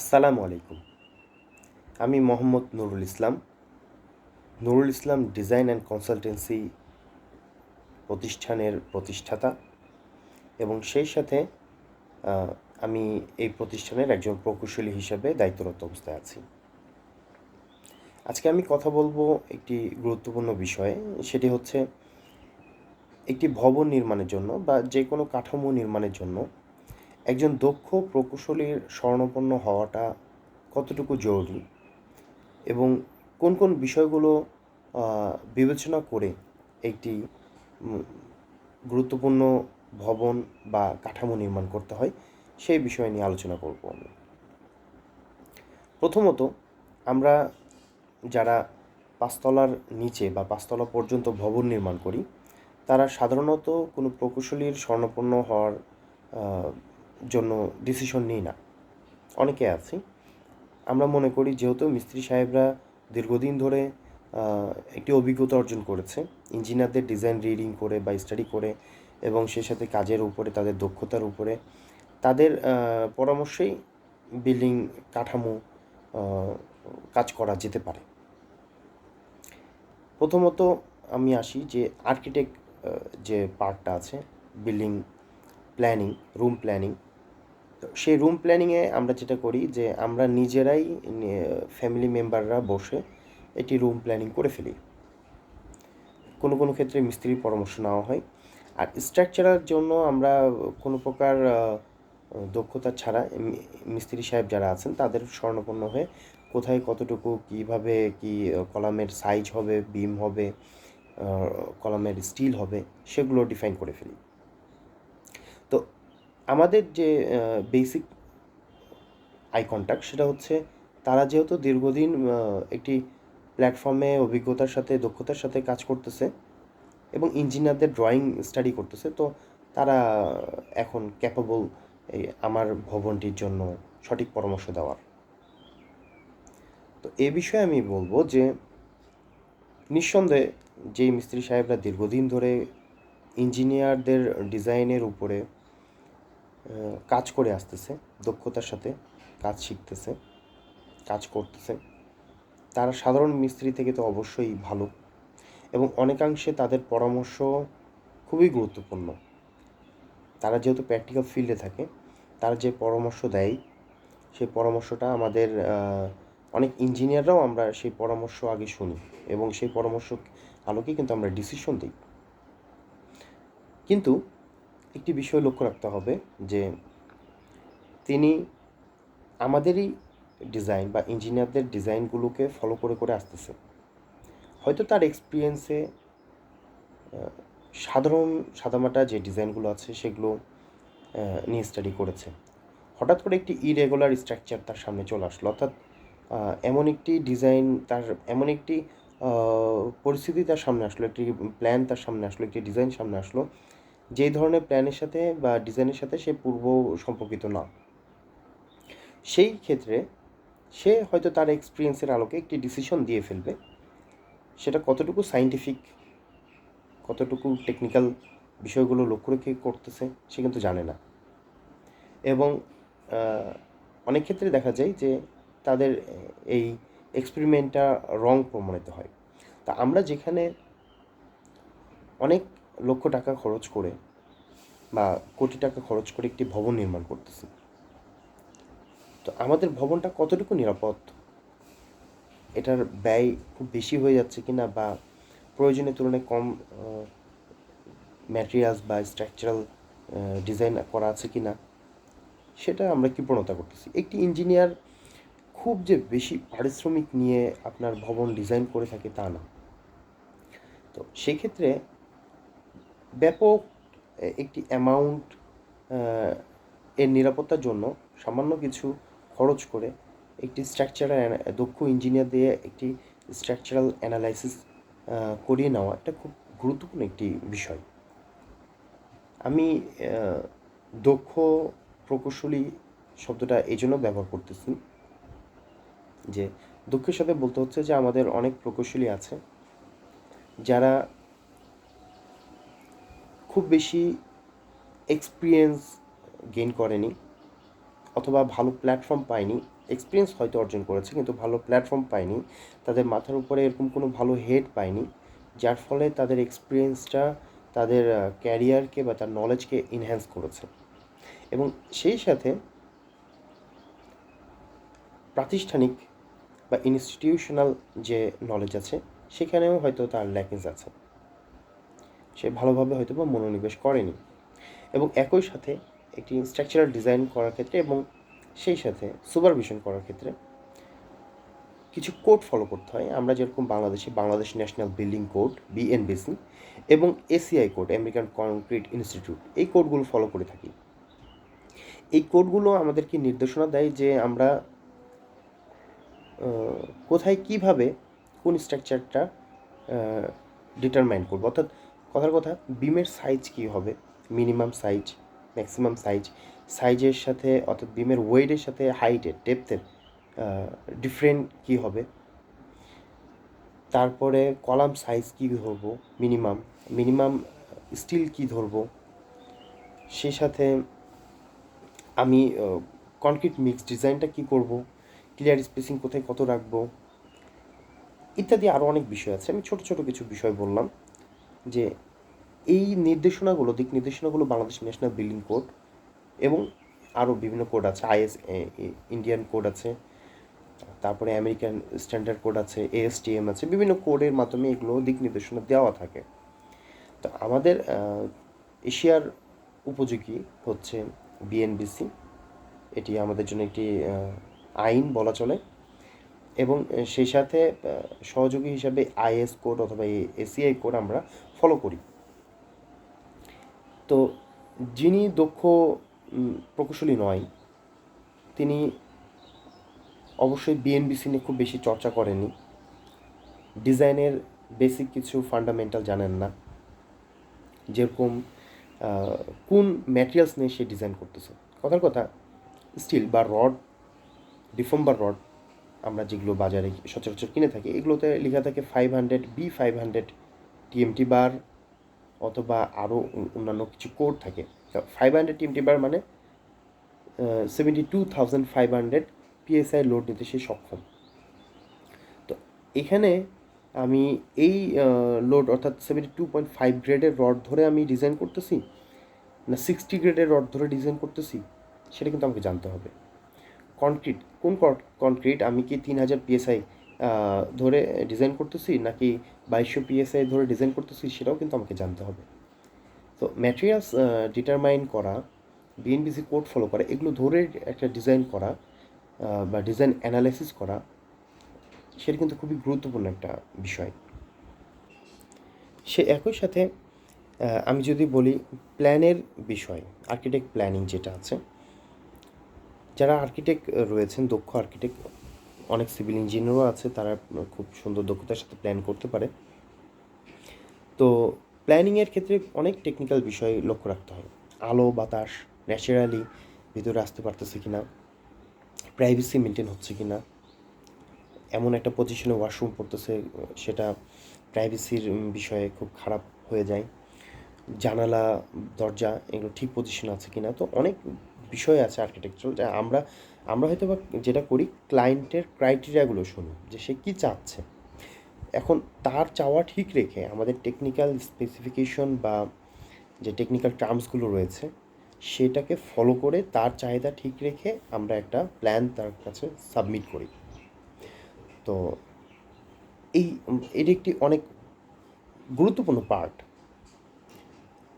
আসসালামু আলাইকুম। আমি Mohammad Nurul Islam. Nurul Islam design and consultancy প্রতিষ্ঠানের প্রতিষ্ঠাতা এবং সেই সাথে আমি এই প্রতিষ্ঠানের একজন প্রকৌশলী হিসেবে দায়িত্বরত অবস্থায় আছি। আজকে আমি কথা বলব একটি গুরুত্বপূর্ণ বিষয়ে, সেটি হচ্ছে একটি ভবন নির্মাণের জন্য বা যে কোনো কাঠামো নির্মাণের জন্য একজন দক্ষ, প্রকৌশলীর স্বর্ণপন্ন হওয়াটা কতটুকু জরুরি? এবং কোন কোন বিষয়গুলো বিবেচনা করে একটি গুরুত্বপূর্ণ ভবন বা কাঠামো নির্মাণ করতে হয়, সেই বিষয় নিয়ে আলোচনা করব আমি। প্রথমত, আমরা যারা পাঁচতলার নিচে বা পাঁচতলা পর্যন্ত ভবন নির্মাণ করি, তারা সাধারণত কোনো প্রকৌশলীর স্বর্ণপন্ন হওয়ার জন্য ডিসিশন নিই না। অনেকে আছি। আমরা মনে করি যেহেতু মিস্ত্রি সাহেবরা দীর্ঘদিন ধরে একটি অভিজ্ঞতা অর্জন করেছে, ইঞ্জিনিয়ারদের ডিজাইন রিডিং করে বা স্টাডি করে এবং সেই সাথে কাজের উপরে, তাদের দক্ষতার উপরে, তাদের পরামর্শেই বিল্ডিং কাঠামো কাজ করা যেতে পারে। প্রথমত আমি আসি যে আর্কিটেক্ট যে পার্টটা আছে বিল্ডিং প্ল্যানিং রুম প্ল্যানিং তো সেই রুম প্ল্যানিংয়ে আমরা যেটা করি যে আমরা নিজেরাই ফ্যামিলি মেম্বাররা বসে এটি রুম প্ল্যানিং করে ফেলি। কোনো কোনো ক্ষেত্রে মিস্ত্রির পরামর্শ নেওয়া হয়। আর স্ট্রাকচারের জন্য আমরা কোনো প্রকার দক্ষতা ছাড়া মিস্ত্রি সাহেব যারা আছেন তাদের স্বর্ণপন্ন হয়ে কোথায় কতটুকু, কীভাবে কি কলামের সাইজ হবে বিম হবে কলামের স্টিল হবে, সেগুলো ডিফাইন করে ফেলি। আমাদের যে বেসিক আই কন্ট্যাক্ট সেটা হচ্ছে তারা যেহেতু দীর্ঘদিন একটি প্ল্যাটফর্মে অভিজ্ঞতার সাথে, দক্ষতার সাথে কাজ করতেছে এবং ইঞ্জিনিয়ারদের ড্রয়িং স্টাডি করতেছে, তো তারা এখন ক্যাপাবল এই আমার ভবনটির জন্য সঠিক পরামর্শ দেওয়ার। তো এ বিষয়ে আমি বলব যে, নিঃসন্দেহে যেই মিস্ত্রি সাহেবরা দীর্ঘদিন ধরে ইঞ্জিনিয়ারদের ডিজাইনের উপরে কাজ করে আসতেছে, দক্ষতার সাথে কাজ শিখতেছে, কাজ করতেছে। তারা সাধারণ মিস্ত্রি থেকে তো অবশ্যই ভালো এবং অনেকাংশে তাদের পরামর্শ খুবই গুরুত্বপূর্ণ। তারা যেহেতু প্র্যাকটিক্যাল ফিল্ডে থাকে, তারা যে পরামর্শ দেয়, সেই পরামর্শটা আমাদের অনেক ইঞ্জিনিয়াররাও আমরা সেই পরামর্শ আগে শুনি এবং সেই পরামর্শ আলোকেই কিন্তু আমরা ডিসিশন দিই। কিন্তু একটি বিষয় লক্ষ্য রাখতে হবে যে তিনি আমাদেরই ডিজাইন বা ইঞ্জিনিয়ারদের ডিজাইনগুলোকে ফলো করে করে আসতেছে। হয়তো তার এক্সপিরিয়েন্সে সাধারণ সাদামাটা যে ডিজাইনগুলো আছে সেগুলো নিয়ে স্টাডি করেছে। হঠাৎ করে একটি ইরেগুলার স্ট্রাকচার তার সামনে চলে আসলো। অর্থাৎ এমন একটি ডিজাইন তার, এমন একটি পরিস্থিতি তার সামনে আসলো, একটি প্ল্যান তার সামনে আসলো, একটি ডিজাইন সামনে আসলো যেই ধরনের প্ল্যানের সাথে বা ডিজাইনের সাথে সে পূর্ব সম্পর্কিত না। সেই ক্ষেত্রে সে হয়তো তার এক্সপিরিয়েন্সের আলোকে একটি ডিসিশন দিয়ে ফেলবে। সেটা কতটুকু সাইন্টিফিক কতটুকু টেকনিক্যাল বিষয়গুলো লক্ষ্য রেখে করতেছে, সে কিন্তু জানে না। এবং অনেক ক্ষেত্রে দেখা যায় যে তাদের এই এক্সপেরিমেন্টটা রং প্রমাণিত হয়। তা আমরা যেখানে অনেক লক্ষ টাকা খরচ করে বা কোটি টাকা খরচ করে একটি ভবন নির্মাণ করতেছি। তো আমাদের ভবনটা কতটুকু নিরাপদ? এটার ব্যয় খুব বেশি হয়ে যাচ্ছে কিনা বা প্রয়োজনের তুলনায় কম ম্যাটেরিয়ালস বা স্ট্রাকচারাল ডিজাইন করা আছে কি না সেটা আমরা কৃপণতা করতেছি। একটি ইঞ্জিনিয়ার খুব যে বেশি পারিশ্রমিক নিয়ে আপনার ভবন ডিজাইন করে থাকে তা না। তো সেক্ষেত্রে ব্যাপক একটি অ্যামাউন্ট এর নিরাপত্তার জন্য সামান্য কিছু খরচ করে একটি স্ট্রাকচারাল দক্ষ ইঞ্জিনিয়ার দিয়ে একটি স্ট্রাকচারাল অ্যানালাইসিস করিয়ে নেওয়া এটা খুব গুরুত্বপূর্ণ একটি বিষয়। আমি দক্ষ, প্রকৌশলী শব্দটা এই জন্য ব্যবহার করতেছি যে দুঃখের সাথে বলতে হচ্ছে যে আমাদের অনেক প্রকৌশলী আছে যারা খুব বেশি এক্সপিরিয়েন্স গেইন করেনি, অথবা ভালো প্ল্যাটফর্ম পায়নি। এক্সপিরিয়েন্স হয়তো অর্জন করেছে, কিন্তু ভালো প্ল্যাটফর্ম পায়নি। তাদের মাথার উপরে এরকম কোনো ভালো হেড পায়নি, যার ফলে তাদের এক্সপিরিয়েন্সটা তাদের ক্যারিয়ারকে বা তার নলেজকে ইনহ্যান্স করেছে। এবং সেই সাথে প্রাতিষ্ঠানিক বা ইনস্টিটিউশনাল যে নলেজ আছে, সেখানেও হয়তো তার ল্যাকিংস আছে। সে ভালোভাবে হয়তো বা মনোনিবেশ করেনি। এবং একই সাথে একটি স্ট্রাকচারাল ডিজাইন করার ক্ষেত্রে এবং সেই সাথে সুপারভিশন করার ক্ষেত্রে কিছু কোড ফলো করতে হয়। আমরা যেরকম বাংলাদেশে Bangladesh national building code BNBC এবং ACI code American concrete institute এই কোডগুলো ফলো করে থাকি। এই কোডগুলো আমাদেরকে নির্দেশনা দেয় যে আমরা কোথায় কীভাবে কোন স্ট্রাকচারটা ডিটারমাইন করব। অর্থাৎ কথার কথা, বিমের সাইজ কী হবে? মিনিমাম সাইজ ম্যাক্সিমাম সাইজ সাইজের সাথে অর্থাৎ বিমের ওয়েটের সাথে হাইটের ডেপথের ডিফারেন্ট কী হবে? তারপরে কলাম সাইজ কী ধরবো? মিনিমাম মিনিমাম স্টিল কী ধরবো? সেই সাথে আমি কনক্রিট মিক্স ডিজাইনটা কী করব? ক্লিয়ার স্পেসিং কোথায় কত রাখব? ইত্যাদি আরও অনেক বিষয় আছে। আমি ছোট ছোট কিছু বিষয় বললাম। যে এই নির্দেশনাগুলো, দিক নির্দেশনাগুলো বাংলাদেশ ন্যাশনাল বিল্ডিং কোড এবং আরও বিভিন্ন কোড আছে, আইএস ইন্ডিয়ান কোড আছে, তারপরে আমেরিকান স্ট্যান্ডার্ড কোড আছে, এএসটিএম আছে, বিভিন্ন কোডের মাধ্যমে এগুলো দিক নির্দেশনা দেওয়া থাকে। তো আমাদের এশিয়ার উপযোগী হচ্ছে বিএনবিসি। এটি আমাদের জন্য একটি আইন বলা চলে এবং সেই সাথে সহযোগী হিসাবে আইএস কোড অথবা এসিআই কোড আমরা ফলো করি। তো যিনি দক্ষ প্রকৌশলী নয়, তিনি অবশ্যই বিএনবিসি নিয়ে খুব বেশি চর্চা করেননি। ডিজাইনের বেসিক কিছু ফান্ডামেন্টাল জানেন না। যেরকম কোন ম্যাটেরিয়ালস নিয়ে সে ডিজাইন করতেছে। কথার কথা, স্টিল বা রড, ডিফর্ম বা রড, আমরা যেগুলো বাজারে সচরাচর কিনে থাকি, এগুলোতে লেখা থাকে five hundred B five hundred TMT bar অথবা আরও অন্যান্য কিছু কোড থাকে। ফাইভ হান্ড্রেড টিএমটি বার মানে seventy two thousand five hundred PSI load নিতে সে সক্ষম। তো এখানে আমি এই লোড অর্থাৎ সেভেন্টি টু পয়েন্ট ফাইভ গ্রেডের রড ধরে আমি ডিজাইন করতেছি, না সিক্সটি গ্রেডের রড ধরে ডিজাইন করতেছি, সেটা কিন্তু আমাকে জানতে হবে। কনক্রিট কোন কনক্রিট আমি কি তিন হাজার পিএসআই ধরে ডিজাইন করতেছি নাকি বাইশশো পিএসআই ধরে ডিজাইন করতেছি সেটাও কিন্তু আমাকে জানতে হবে। তো ম্যাটেরিয়ালস ডিটারমাইন করা বিএনবিসি কোড ফলো করা, এগুলো ধরে একটা ডিজাইন করা বা ডিজাইন অ্যানালাইসিস করা, সেটা কিন্তু খুবই গুরুত্বপূর্ণ একটা বিষয়। সে একই সাথে আমি যদি বলি প্ল্যানের বিষয় আর্কিটেক্ট প্ল্যানিং যেটা আছে, যারা আর্কিটেক্ট রয়েছেন, দক্ষ আর্কিটেক্ট অনেক সিভিল ইঞ্জিনিয়ারও আছে, তারা খুব সুন্দর দক্ষতার সাথে প্ল্যান করতে পারে। তো প্ল্যানিংয়ের ক্ষেত্রে অনেক টেকনিক্যাল বিষয় লক্ষ্য রাখতে হয়। আলো, বাতাস, ন্যাচারালি ভিতরে আসতে পারতেছে কি না প্রাইভেসি মেনটেন হচ্ছে কি না এমন একটা পজিশনে ওয়াশরুম পড়তেছে, সেটা প্রাইভেসির বিষয়ে খুব খারাপ হয়ে যায়। জানালা, দরজা, এগুলো ঠিক পজিশন আছে কি না তো অনেক বিষয় আছে আর্কিটেকচারাল যা আমরা আমরা হয়তো বা যেটা করি ক্লায়েন্টের ক্রাইটেরিয়াগুলো শুনি যে সে কী চাচ্ছে। এখন তার চাওয়া ঠিক রেখে আমাদের টেকনিক্যাল স্পেসিফিকেশন বা যে টেকনিক্যাল টার্মসগুলো রয়েছে, সেটাকে ফলো করে তার চাহিদা ঠিক রেখে আমরা একটা প্ল্যান তার কাছে সাবমিট করি। তো এই, এটি একটি অনেক গুরুত্বপূর্ণ পার্ট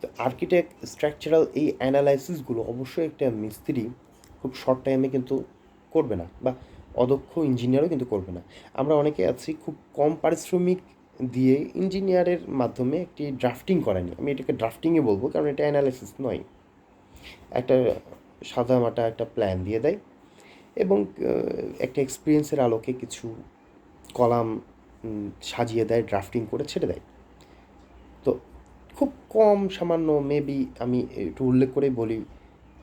তো আর্কিটেক্ট স্ট্রাকচারাল এই অ্যানালাইসিসগুলো অবশ্যই একটা মিস্ত্রি খুব শর্ট টাইমে কিন্তু করবে না বা অদক্ষ ইঞ্জিনিয়ারও কিন্তু করবে না। আমরা অনেকে আছি খুব কম পারিশ্রমিক দিয়ে ইঞ্জিনিয়ারের মাধ্যমে একটি ড্রাফটিং করায়নি আমি এটাকে ড্রাফটিংয়ে বলব কারণ এটা অ্যানালাইসিস নয়। একটা সাদা মাটা একটা প্ল্যান দিয়ে দেয় এবং একটা এক্সপিরিয়েন্সের আলোকে কিছু কলাম সাজিয়ে দেয় ড্রাফটিং করে ছেড়ে দেয়। খুব কম সামান্য মেবি আমি একটু উল্লেখ করে বলি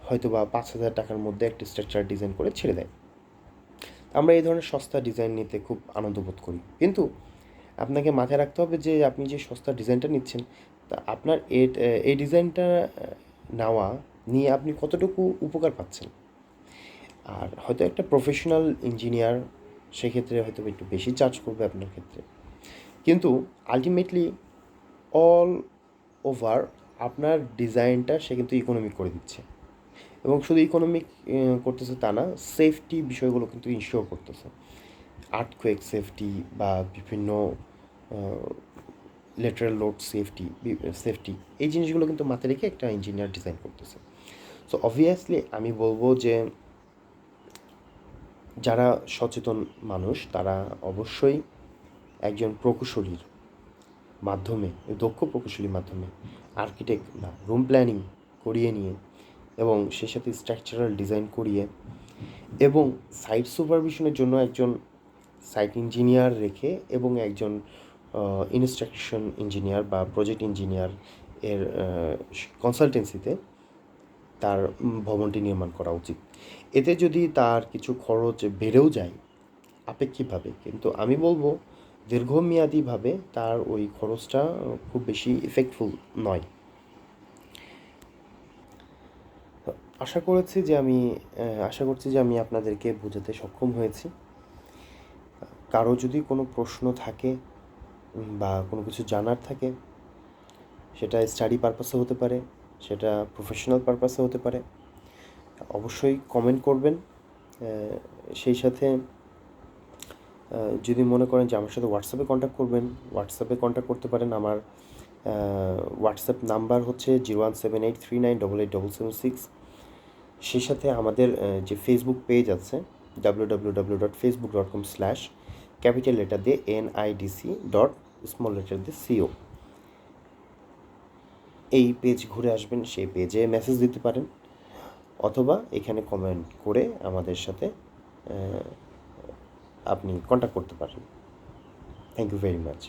হয়তো বা পাঁচ হাজার টাকার মধ্যে একটা স্ট্রাকচার ডিজাইন করে ছেড়ে দেয়। আমরা এই ধরনের সস্তা ডিজাইন নিতে খুব আনন্দ বোধ করি। কিন্তু আপনাকে মাথায় রাখতে হবে যে আপনি যে সস্তা ডিজাইনটা নিচ্ছেন, তা আপনার এই ডিজাইনটা নেওয়া নিয়ে আপনি কতটুকু উপকার পাচ্ছেন? আর হয়তো একটা প্রফেশনাল ইঞ্জিনিয়ার সেক্ষেত্রে হয়তো একটু বেশি চার্জ করবে আপনার ক্ষেত্রে। কিন্তু আলটিমেটলি অল ওভার আপনার ডিজাইনটা সে কিন্তু ইকোনমিক করে দিচ্ছে। এবং শুধু ইকোনমিক করতেছে তা না সেফটি বিষয়গুলো কিন্তু ইনশিওর করতেছে। আর্থকোয়েক সেফটি বা বিভিন্ন লেটারাল লোড সেফটি সেফটি এই জিনিসগুলো কিন্তু মাথায় রেখে একটা ইঞ্জিনিয়ার ডিজাইন করতেছে। সো অবভিয়াসলি আমি বলব যে, যারা সচেতন মানুষ, তারা অবশ্যই একজন প্রকৌশলীর মাধ্যমে, দক্ষ প্রকৌশলীর মাধ্যমে আর্কিটেক্ট বা রুম প্ল্যানিং করিয়ে নিয়ে এবং সে সাথে স্ট্রাকচারাল ডিজাইন করিয়ে এবং সাইট সুপারভিশনের জন্য একজন সাইট ইঞ্জিনিয়ার রেখে এবং একজন ইনস্ট্রাকশন ইঞ্জিনিয়ার বা প্রজেক্ট ইঞ্জিনিয়ার এর কনসালটেন্সিতে তার ভবনটি নির্মাণ করা উচিত। এতে যদি তার কিছু খরচ বেড়েও যায়, আপেক্ষিকভাবে, কিন্তু আমি বলব দীর্ঘমেয়াদীভাবে তার ওই খরচটা খুব বেশি ইফেক্টফুল নয়। আশা করেছি যে আমি আশা করছি যে আমি আপনাদেরকে বোঝাতে সক্ষম হয়েছি। কারও যদি কোনো প্রশ্ন থাকে বা কোনো কিছু জানার থাকে, সেটা স্টাডি পারপাসে হতে পারে, সেটা প্রফেশনাল পারপাসে হতে পারে, অবশ্যই কমেন্ট করবেন। সেই সাথে যদি মনে করেন যে আমার সাথে হোয়াটসঅ্যাপে কন্ট্যাক্ট করবেন হোয়াটসঅ্যাপে কন্ট্যাক্ট করতে পারেন আমার হোয়াটসঅ্যাপ নাম্বার হচ্ছে zero one seven eight three nine double eight double seven six সেই সাথে আমাদের যে ফেসবুক পেজ আছে W W W dot Facebook dot com slash capital letter দিয়ে N IDC dot small letter দিয়ে সিও এই page ঘুরে আসবেন, সেই পেজে মেসেজ দিতে পারেন, অথবা এখানে কমেন্ট করে আমাদের সাথে আপনি কন্ট্যাক্ট করতে পারেন। Thank you very much